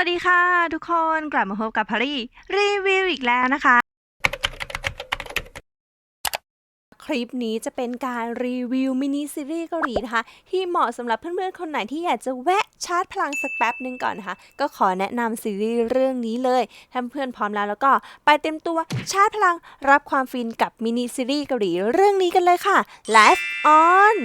สวัสดีค่ะ ทุกคนกลับมาพบกับพารีรีวิวอีกแล้วนะคะ คลิปนี้จะเป็นการรีวิวมินิซีรีส์เกาหลีนะคะ ที่เหมาะสำหรับเพื่อนๆ คนไหนที่อยากจะแวะชาร์จพลังสักแป๊บหนึ่งก่อนนะคะ ก็ขอแนะนำซีรีส์เรื่องนี้เลยถ้าเพื่อนพร้อมแล้วแล้วก็ไปเต็มตัวชาร์จพลังรับความฟินกับมินิซีรีส์เกาหลีเรื่องนี้กันเลยค่ะ Live on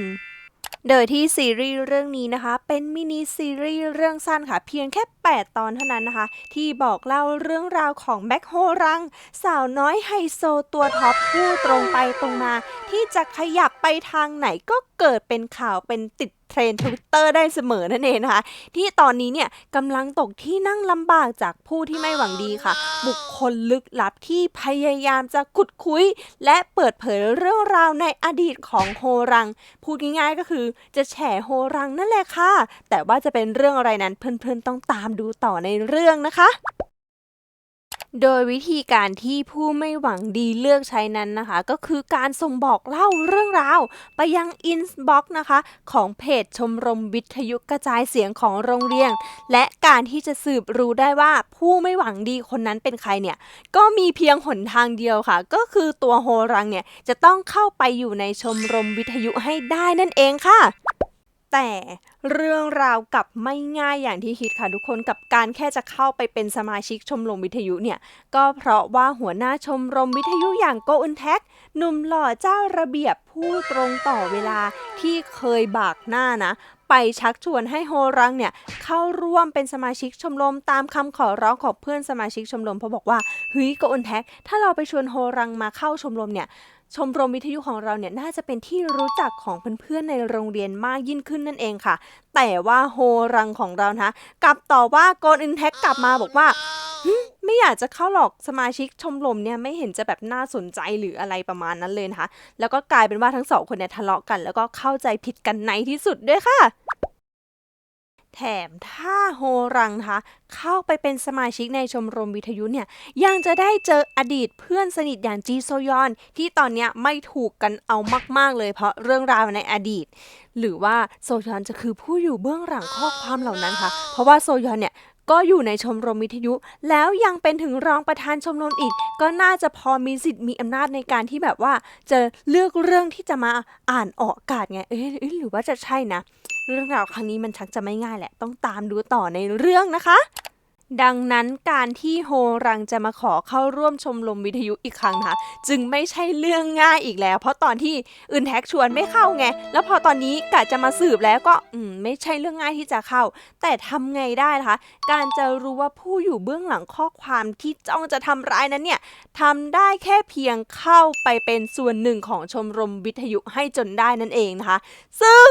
โดยที่ซีรีส์เรื่องนี้นะคะ เป็นมินิซีรีส์เรื่องสั้นค่ะ เพียงแค่ 8 ตอนเท่านั้นนะคะ ที่บอกเล่าเรื่องราวของแบ็คโฮรัง สาวน้อยไฮโซตัวท็อปผู้ตรงไปตรงมา ที่จะขยับไปทางไหนก็เกิดเป็นข่าวเป็นติดเทรนทวิตเตอร์ได้เสมอนั่นเองนะคะ ที่ตอนนี้เนี่ยกำลังตกที่นั่งลำบากจากผู้ที่ไม่หวังดีค่ะ บุคคลลึกลับที่พยายามจะขุดคุย และเปิดเผยเรื่องราวในอดีตของโฮรัง พูดง่ายๆก็คือจะแฉโฮรังนั่นแหละค่ะ แต่ว่าจะเป็นเรื่องอะไรนั้นเพื่อนๆต้องตามดูต่อในเรื่องนะคะ โดยวิธีการที่ผู้ไม่หวังดีเลือกใช้นั้นนะคะ ก็คือการส่งบอกเล่าเรื่องราว ไปยังอินบ็อกนะคะ ของเพจชมรมวิทยุกระจายเสียงของโรงเรียน และการที่จะสืบรู้ได้ว่าผู้ไม่หวังดีคนนั้นเป็นใครเนี่ย ก็มีเพียงหนทางเดียวค่ะ ก็คือตัวโฮรังเนี่ยจะต้องเข้าไปอยู่ในชมรมวิทยุให้ได้นั่นเองค่ะ แต่เรื่องราวกลับไม่ง่ายอย่างที่คิดค่ะทุกคนกับการแค่จะเข้าไปเป็นสมาชิกชมรมวิทยุเนี่ย ก็เพราะว่าหัวหน้าชมรมวิทยุอย่างโกอุนแท็กหนุ่มหล่อเจ้าระเบียบผู้ตรงต่อเวลาที่เคยบากหน้านะไปชักชวนให้โฮรังเนี่ยเข้าร่วมเป็นสมาชิกชมรมตามคำขอร้องของเพื่อนสมาชิกชมรมเพราะบอกว่าเฮ้ยโกอุนแท็กถ้าเราไปชวนโฮรังมาเข้าชมรมเนี่ย ชมรมวิทยุของเราเนี่ยน่าจะเป็นที่รู้จักของเพื่อนๆในโรงเรียนมากยิ่งขึ้นนั่นเองค่ะ แต่ว่าโฮรังของเรานะกลับต่อว่าโกนอินแท็กกลับมาบอกว่าไม่อยากจะเข้าหรอกสมาชิกชมรมเนี่ยไม่เห็นจะแบบน่าสนใจหรืออะไรประมาณนั้นเลยนะคะ แล้วก็กลายเป็นว่าทั้งสองคนเนี่ยทะเลาะกัน แล้วก็เข้าใจผิดกันในที่สุดด้วยค่ะ แถมถ้าโฮรังนะคะเข้าไปเป็นสมาชิกในชมรมวิทยุเนี่ย ยังจะได้เจออดีตเพื่อนสนิทอย่างจีโซยอน ที่ตอนเนี้ยไม่ถูกกันเอามาก ๆ เลยเพราะเรื่องราวในอดีต หรือว่าโซยอนจะคือผู้อยู่เบื้องหลังข้อความเหล่านั้นค่ะ เพราะว่าโซยอนเนี่ยก็อยู่ในชมรมวิทยุ แล้วยังเป็นถึงรองประธานชมรมอีก ก็น่าจะพอมีสิทธิ์มีอำนาจในการที่แบบว่า จะเลือกเรื่องที่จะมาอ่านออกอากาศไงเอ๊ะเอ๊ะหรือว่าจะใช่นะ เรื่องราวครั้งนี้มันชักจะไม่ง่ายแหละ ต้องตามดูต่อในเรื่องนะคะ ดังนั้นการที่โฮรังจะมาขอเข้าร่วมชมรมวิทยุอีกครั้งนะคะจึงไม่ใช่เรื่องง่ายอีกแล้ว เพราะตอนที่อื่นแท็กชวนไม่เข้าไง แล้วพอตอนนี้กะจะมาสืบแล้วก็อืมไม่ใช่เรื่องง่ายที่จะเข้า แต่ทำไงได้ะคะ การจะรู้ว่าผู้อยู่เบื้องหลังข้อความที่จ้องจะทำร้ายนั้นเนี่ยทำได้แค่เพียงเข้าไปเป็นส่วนหนึ่งของชมรมวิทยุให้จนได้นั่นเองนะคะ ซึ่ง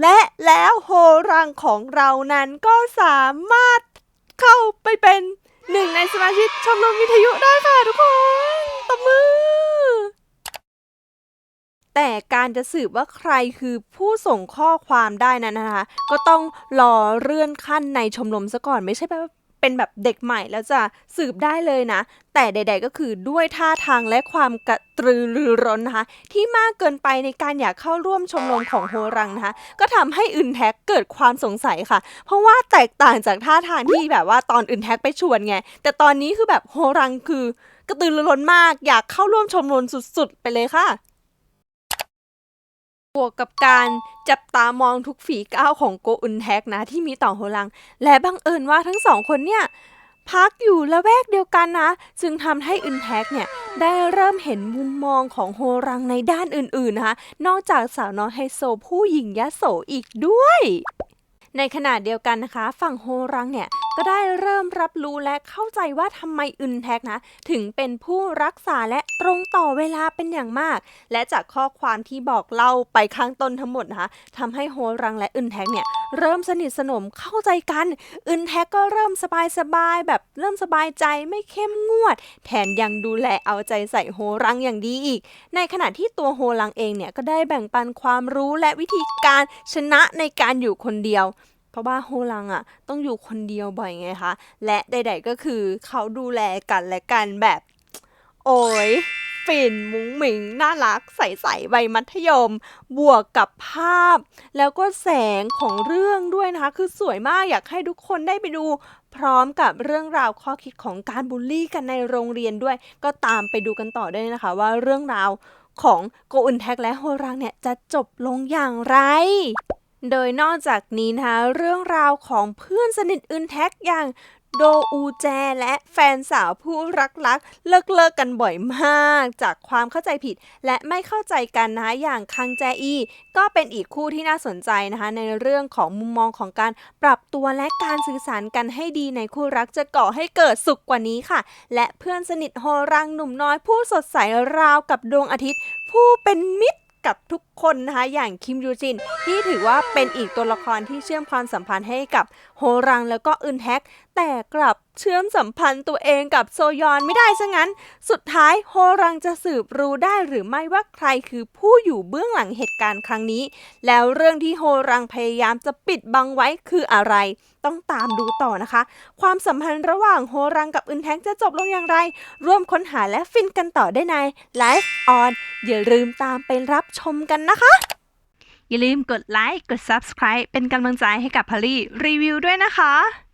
และแล้วโฮรังของเรานั้นก็สามารถ เข้าไปเป็นหนึ่งในสมาชิกชมรมวิทยุได้ค่ะทุกคนตบมือ แต่การจะสืบว่าใครคือผู้ส่งข้อความได้นั้นนะคะ ก็ต้องรอเลื่อนขั้นในชมรมซะก่อนไม่ใช่แบบ เป็นแบบเด็กใหม่แล้วจะสืบได้เลยนะ แต่ใด ๆ ก็คือด้วยท่าทางและความกระตือรือร้นนะคะ ที่มากเกินไปในการอยากเข้าร่วมชมรมของโฮรังนะคะ ก็ทำให้อึนแท็กเกิดความสงสัยค่ะ เพราะว่าแตกต่างจากท่าทางที่แบบว่าตอนอึนแท็กไปชวนไง แต่ตอนนี้คือแบบโฮรังคือกระตือรือร้นมาก อยากเข้าร่วมชมรมสุดๆ ไปเลยค่ะ บวกกับการจับตามองทุกฝีก้าวของโกอุนแท็กนะที่มีต่อโฮลัง และบังเอิญว่าทั้งสองคนเนี่ยพักอยู่ละแวกเดียวกันนะ จึงทำให้อึนแท็กเนี่ยได้เริ่มเห็นมุมมองของโฮรังในด้านอื่นๆนะคะ นอกจากสาวน้อยไฮโซผู้หญิงยโสอีกด้วย ในขณะเดียวกันนะคะ ฝั่งโฮรังเนี่ย ก็ได้เริ่มรับรู้และเข้าใจว่าทำไมอึนแท็กนะ ถึงเป็นผู้รักษาและตรงต่อเวลาเป็นอย่างมาก และจากข้อความที่บอกเล่าไปข้างต้นทั้งหมดนะคะทำให้โฮรังและอึนแท็กเนี่ยเริ่มสนิทสนมเข้าใจกัน อึนแท็กก็เริ่มสบายสบายๆแบบเริ่มสบายใจไม่เข้มงวด แถมยังดูแลเอาใจใส่โฮรังอย่างดีอีก ในขณะที่ตัวโฮลังเองเนี่ยก็ได้แบ่งปันความรู้และวิธีการชนะในการอยู่คนเดียว ราะว่าโฮลังอะต้องอยู่คนเดียวบ่อยไงคะและใด ๆก็คือเขาดูแลกันและกันแบบ โอ้ยฟินมุ้งหมิงน่ารักใสๆวัยมัธยม บวกกับภาพ แล้วก็แสงของเรื่องด้วยนะคะ คือสวยมากอยากให้ทุกคนได้ไปดู พร้อมกับเรื่องราวข้อคิดของการบูลลี่กันในโรงเรียนด้วย ก็ตามไปดูกันต่อได้นะคะ ว่าเรื่องราวของโกอุนแท็กและโฮรังเนี่ยจะจบลงอย่างไร โดยนอกจากนี้นะคะเรื่องราวของเพื่อนสนิทอึนแท็กอย่างโดอูแจและแฟนสาวผู้รักรักเลิกเลิกกันบ่อยมาก จากความเข้าใจผิด และไม่เข้าใจกันนะอย่างคังแจอีก็เป็นอีกคู่ที่น่าสนใจนะคะในเรื่องของมุมมองของการปรับตัวและการสื่อสารกันให้ดีในคู่รักจะก่อให้เกิดสุขกว่านี้ค่ะ และเพื่อนสนิทโฮรังหนุ่มน้อยผู้สดใสราวกับดวงอาทิตย์ ผู้เป็นมิตรกับทุก คนนะคะอย่างคิมยูจิน ที่ถือว่าเป็นอีกตัวละครที่เชื่อมความสัมพันธ์ให้กับโฮรังแล้วก็อึนแฮกแต่กลับเชื่อมสัมพันธ์ตัวเองกับโซยอนไม่ได้ซะงั้น สุดท้ายโฮรังจะสืบรู้ได้หรือไม่ว่าใครคือผู้อยู่เบื้องหลังเหตุการณ์ครั้งนี้ แล้วเรื่องที่โฮรังพยายามจะปิดบังไว้คืออะไร ต้องตามดูต่อนะคะ ความสัมพันธ์ระหว่างโฮรังกับอึนแฮกจะจบลงอย่างไร ร่วมค้นหาและฟินกันต่อได้ใน Live On อย่าลืมตามไปรับชมกันนะคะ อย่าลืมกดไลค์ กด Subscribe เป็นกำลังใจให้กับพารีรีวิวด้วยนะคะ